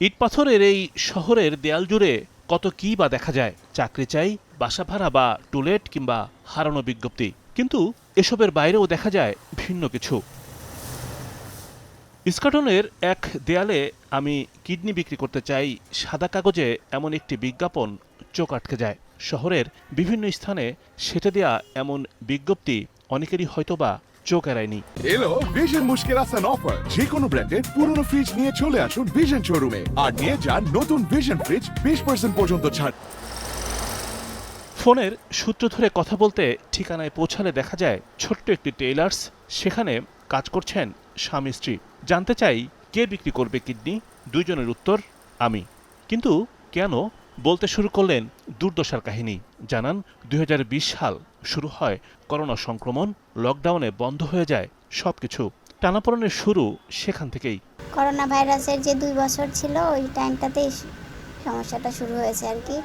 ইট পাথরের এই শহরের দেয়াল জুড়ে কত কি বা দেখা যায়? চাকরি চাই, বাসা ভাড়া বা টুলেট কিংবা হারানো বিজ্ঞপ্তি। কিন্তু এসবের বাইরেও দেখা যায় ভিন্ন কিছু। ইস্কাটনের এক দেয়ালে আমি কিডনি বিক্রি করতে চাই। সাদা কাগজে এমন একটি বিজ্ঞাপন চোখ আটকে যায়। শহরের বিভিন্ন স্থানে সেটে দেয়া এমন বিজ্ঞপ্তি অনেকেরই হয়তোবা চোখ এড়ায়নি এলো ভিশন মুশকিল আসান অফার যে কোনো ব্র্যান্ডের পুরনো ফ্রিজ নিয়ে চলে আসুন ভিশন শোরুমে আর নিয়ে যান নতুন ভিশন ফ্রিজ বিশ পার্সেন্ট পর্যন্ত ছাড়। ফোনের সূত্র ধরে কথা বলতে ঠিকানায় পৌঁছালে দেখা যায় ছোট্ট একটি টেইলার্স সেখানে কাজ করছেন স্বামী স্ত্রী। জানতে চাই কে বিক্রি করবে কিডনি? দুইজনের উত্তর আমি। কিন্তু কেন বলতে শুরু করলেন দুর্দশার কাহিনী। জানান দু হাজার বিশ সাল শুরু হয় করোনা সংক্রমণ, লকডাউনে বন্ধ হয়ে যায় সবকিছু। টানাপড়নের শুরু সেখান থেকেই। করোনা ভাইরাসের যে দুই বছর ছিল, ওই টাইমটাতেই সমস্যাটা শুরু হয়েছে আর কি।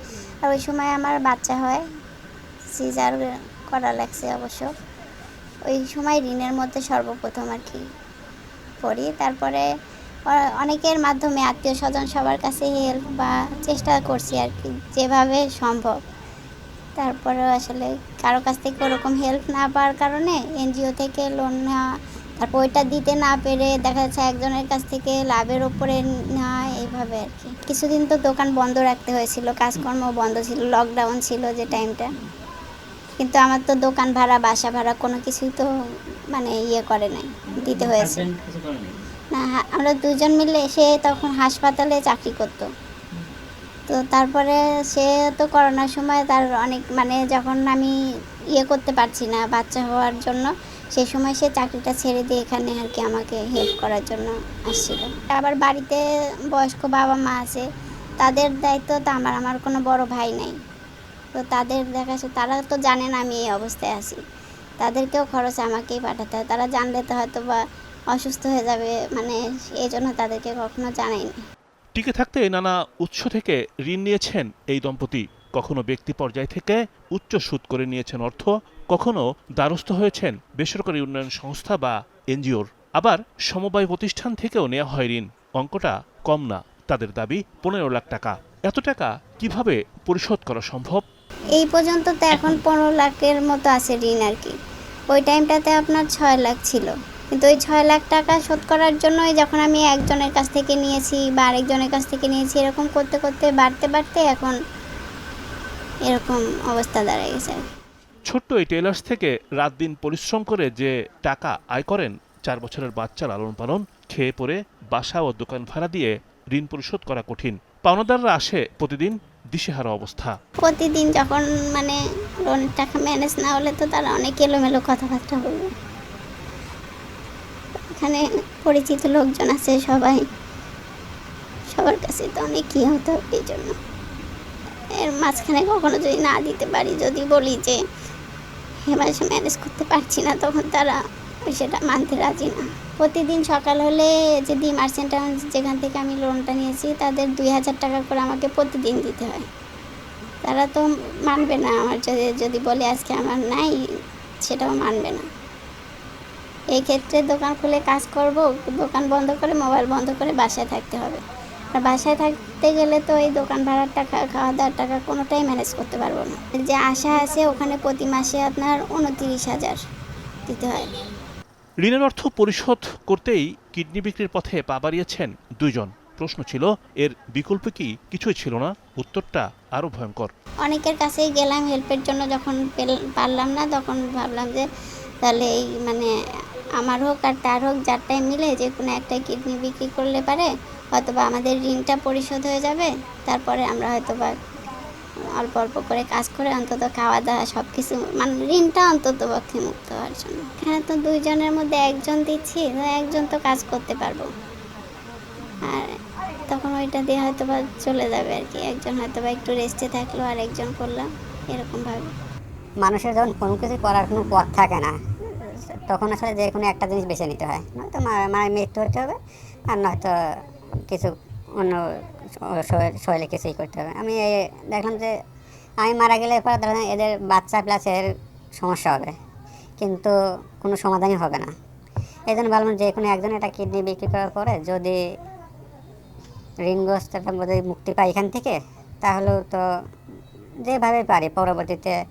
আর ওই সময় আমার বাচ্চা হয়, সিজার করা লাগছে অবশ্য। ওই সময় ঋণের মধ্যে সর্বপ্রথম আর কি পড়ি। তারপরে অনেকের মাধ্যমে আত্মীয় স্বজন সবার কাছে হেল্প বা চেষ্টা করছি আর কি, যেভাবে সম্ভব। তারপরেও আসলে কারও কাছ থেকে ওরকম হেল্প না পাওয়ার কারণে এনজিও থেকে লোন নেওয়া, তারপর ওইটা দিতে না পেরে দেখা যাচ্ছে একজনের কাছ থেকে লাভের ওপরে নেওয়া, এইভাবে আর কি। কিছুদিন তো দোকান বন্ধ রাখতে হয়েছিল, কাজকর্ম বন্ধ ছিল লকডাউন ছিল যে টাইমটা কিন্তু আমার তো দোকান ভাড়া, বাসা ভাড়া কোনো কিছুই তো মানে ইয়ে করে নাই, দিতে হয়েছে। না, আমরা দুজন মিলে সে তখন হাসপাতালে চাকরি করতো। তো তারপরে সে তো করোনার সময় তার অনেক মানে যখন আমি ইয়ে করতে পারছি না বাচ্চা হওয়ার জন্য সেই সময় সে চাকরিটা ছেড়ে দিয়ে এখানে আর কি আমাকে হেল্প করার জন্য আসছিল। আবার বাড়িতে বয়স্ক বাবা মা আছে, তাদের দায়িত্ব তো আমার আমার কোনো বড় ভাই নাই। তো তাদের দেখা তারা তো জানে না আমি এই অবস্থায় আছি। তাদেরকেও খরচ আমাকেই পাঠাতে হয়, তারা জানলে তো হয়তো বা অসুস্থ হয়ে যাবে মানে এই জন্য তাদেরকে কখনো জানাইনি। টিকে থাকতে নানা উৎস থেকে ঋণ নিয়েছেন এই দম্পতি। কখনো ব্যক্তি পর্যায় থেকে উচ্চ সুদ করে নিয়েছেন অর্থ কখনো দ্বারস্থ হয়েছেন বেসরকারি উন্নয়ন সংস্থা বা এনজিওর। আবার সমবায় প্রতিষ্ঠান থেকেও নেওয়া হয় ঋণ অঙ্কটা কম না তাদের দাবি পনেরো লাখ টাকা। এত টাকা কীভাবে পরিশোধ করা সম্ভব? এই পর্যন্ত তো এখন পনেরো লাখের মতো আছে ঋণ আর কি। ওই টাইমটাতে আপনার ছয় লাখ ছিল। কিন্তু ওই ছয় লাখ টাকা শোধ করার জন্যই যখন আমি একজনের কাছ থেকে নিয়েছি বা আরেকজনের কাছ থেকে নিয়েছি এরকম করতে করতে বাড়তে বাড়তে এখন এরকম অবস্থা দাঁড়ায় গেছে ছোট্ট এই টেলার্স থেকে রাত দিন পরিশ্রম করে যে টাকা আয় করেন চার বছরের বাচ্চা লালন পালন খেয়ে পরে বাসা ও দোকান ভাড়া দিয়ে ঋণ পরিশোধ করা কঠিন। পাওনাদাররা আসে প্রতিদিন দিশেহারা অবস্থা। প্রতিদিন যখন মানে লোনের টাকা ম্যানেজ না হলে তো তারা অনেক এলোমেলো কথাবার্তা বলবে। এখানে পরিচিত লোকজন আছে সবাই। সবার কাছে তো অনেক কী হতো এই জন্য। এর মাঝখানে কখনো যদি না দিতে পারি, যদি বলি যে এ মাসে ম্যানেজ করতে পারছি না, তখন তারা সেটা মানতে রাজি না। প্রতিদিন সকাল হলে যে ডি মার্চেন্ট যেখান থেকে আমি লোনটা নিয়েছি, তাদের দুই হাজার টাকা করে আমাকে প্রতিদিন দিতে হয়। তারা তো মানবে না আমার যদি যদি বলে আজকে আমার নাই, সেটাও মানবে না। এই ক্ষেত্রে দোকান খুলে কাজ করব দোকান বন্ধ করে মোবাইল বন্ধ করে বাসায় থাকতে হবে। আর বাসায় থাকতে গেলে তো এই দোকান ভাড়ার টাকা খাওয়া দাওয়ার টাকা কোনোটাই ম্যানেজ করতে পারব না। যে আশা আছে ওখানে প্রতি মাসে আপনার উনত্রিশ হাজার দিতে হয়। ঋণের অর্থ পরিশোধ করতেই কিডনি বিক্রির পথে পা বাড়িয়েছেন দুইজন। প্রশ্ন ছিল এর বিকল্প কি? কিছুই ছিল না। উত্তরটা আরও ভয়ঙ্কর। অনেকের কাছেই গেলাম হেল্পের জন্য যখন পারলাম না তখন ভাবলাম যে তাহলে এই মানে আমার হোক আর তার হোক যারটাই মিলে যে কোনো একটা কিডনি বিক্রি করলে পারে হয়তো বা আমাদের ঋণটা পরিশোধ হয়ে যাবে, তারপরে আমরা হয়তো বা অল্প অল্প করে কাজ করে অন্তত খাওয়া দাওয়া সব কিছু মানে ঋণটা অন্তত পক্ষে মুক্ত হওয়ার জন্য। এখানে তো দুইজনের মধ্যে একজন দিচ্ছি, তো একজন তো কাজ করতে পারব। আর তখন ওইটা দিয়ে হয়তো বা চলে যাবে আর কি, একজন হয়তো বা একটু রেস্টে থাকল আর একজন করলাম এরকমভাবে মানুষের যখন কোনো কিছু করার কোনো পথ থাকে না তখন আসলে যে কোনো একটা জিনিস বেছে নিতে হয়। নয়তো মায়ের মৃত্যু হতে হবে, আর নয়তো কিছু অন্য শ- শৈলে কিছুই করতে হবে। আমি দেখলাম যে, আমি মারা গেলে পরে ধরেন এদের বাচ্চা প্লাস এর সমস্যা হবে, কিন্তু কোনো সমাধানই হবে না। এই জন্য ভাবলাম যে কোনো একজন এটা কিডনি বিক্রি করার পরে যদি ঋণগ্রস্তটা যদি মুক্তি পাই এখান থেকে তাহলেও তো যেভাবে পারি পরবর্তীতে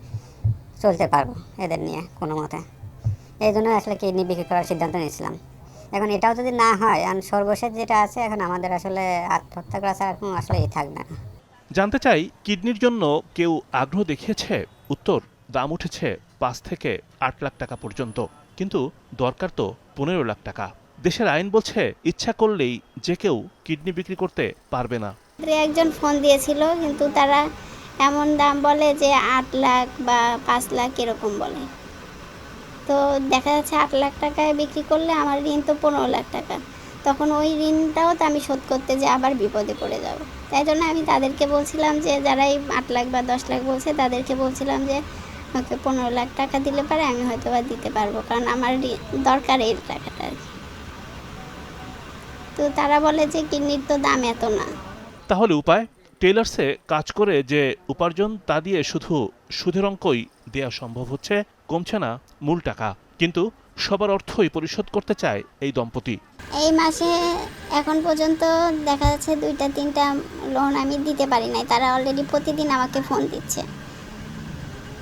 চলতে পারব এদের নিয়ে কোনো মতে। এই জন্য আসলে কিডনি বিক্রি করার সিদ্ধান্ত নিয়েছিলাম। এখন এটাও যদি না হয় আর সর্বশেষ যেটা আছে এখন আমাদের আসলে আত্মহত্যা করা ছাড়া এখন আসলে থাকবে না। জানতে চাই কিডনির জন্য কেউ আগ্রহ দেখিয়েছে? উত্তর দাম উঠেছে পাঁচ থেকে আট লাখ টাকা পর্যন্ত। কিন্তু দরকার তো পনেরো লাখ টাকা। দেশের আইন বলছে ইচ্ছা করলেই যে কেউ কিডনি বিক্রি করতে পারবে না। দু একজন ফোন দিয়েছিল কিন্তু তারা এমন দাম বলে যে আট লাখ বা পাঁচ লাখ এরকম বলে। তো দেখা যাচ্ছে আট লাখ টাকায় বিক্রি করলে আমার ঋণ তো পনেরো লাখ টাকা। তখন ওই ঋণটাও তো আমি শোধ করতে যে আবার বিপদে পড়ে যাব। তাই জন্য আমি তাদেরকে বলছিলাম যে, যারা এই আট লাখ বা দশ লাখ বলছে, তাদেরকে বলছিলাম যে, আমাকে পনেরো লাখ টাকা দিলে পারে, আমি হয়তো বা দিতে পারব। কারণ আমার দরকার এই টাকাটা আর কি। তো তারা বলে যে, কিডনির তো দাম এত না। তাহলে উপায়? টেলার্সে কাজ করে যে উপার্জন, তা দিয়ে শুধু সুদের অঙ্কই দেওয়া সম্ভব হচ্ছে, কমছে না মূল টাকা। কিন্তু সবার অর্থই পরিশোধ করতে চায় এই দম্পতি। এই মাসে এখন পর্যন্ত দেখা যাচ্ছে দুইটা, তিনটা লোন আমি দিতে পারি নাই। তারা অলরেডি প্রতিদিন আমাকে ফোন দিচ্ছে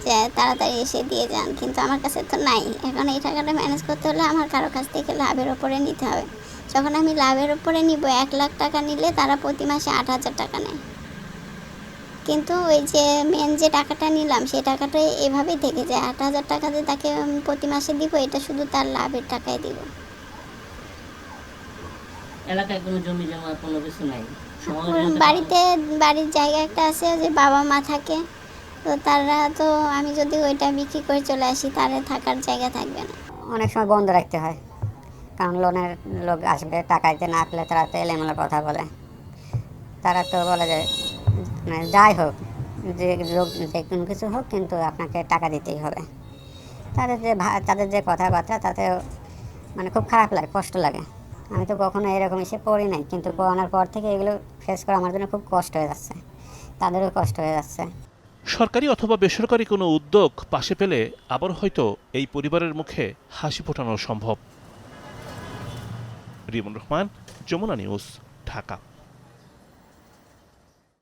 যে তাড়াতাড়ি এসে দিয়ে যান, কিন্তু আমার কাছে তো নাই। এখন এই টাকাটা ম্যানেজ করতে হলে আমার কারও কাছ থেকে লাভের ওপরে নিতে হবে। যখন আমি লাভের ওপরে নিব, এক লাখ টাকা নিলে তারা প্রতি মাসে আট হাজার টাকা নেয়। কিন্তু ওই যে মেন যে টাকাটা নিলাম সেই টাকাটা এভাবেই থেকে যায়। আট হাজার টাকা যে তাকে প্রতি মাসে দিব এটা শুধু তার লাভের টাকায় দিব। এলাকায় কোনো জমি জমা কোনো কিছু নাই? বাড়িতে বাড়ির জায়গা একটা আছে যে বাবা মা থাকে। তো তারা তো আমি যদি ওইটা বিক্রি করে চলে আসি তাহলে থাকার জায়গা থাকবে না। অনেক সময় বন্ধ রাখতে হয়। কারণ লোনের লোক আসবে টাকা দিতে না আসলে তারা তো এলেমেলো কথা বলে। তারা তো বলে যে মানে যাই হোক, যে লোক যে কোনো কিছু হোক, কিন্তু আপনাকে টাকা দিতেই হবে। তাদের যে তাদের যে কথাবার্তা তাতে মানে খুব খারাপ লাগে, কষ্ট লাগে। আমি তো কখনো এরকম এসে পড়ি নাই, কিন্তু পড়ানোর পর থেকে এগুলো ফেস করা আমার জন্য খুব কষ্ট হয়ে যাচ্ছে। তাদেরও কষ্ট হয়ে যাচ্ছে। সরকারি অথবা বেসরকারি কোনো উদ্যোগ পাশে পেলে আবার হয়তো এই পরিবারের মুখে হাসি ফোটানো সম্ভব। রিমন রহমান, যমুনা নিউজ, ঢাকা।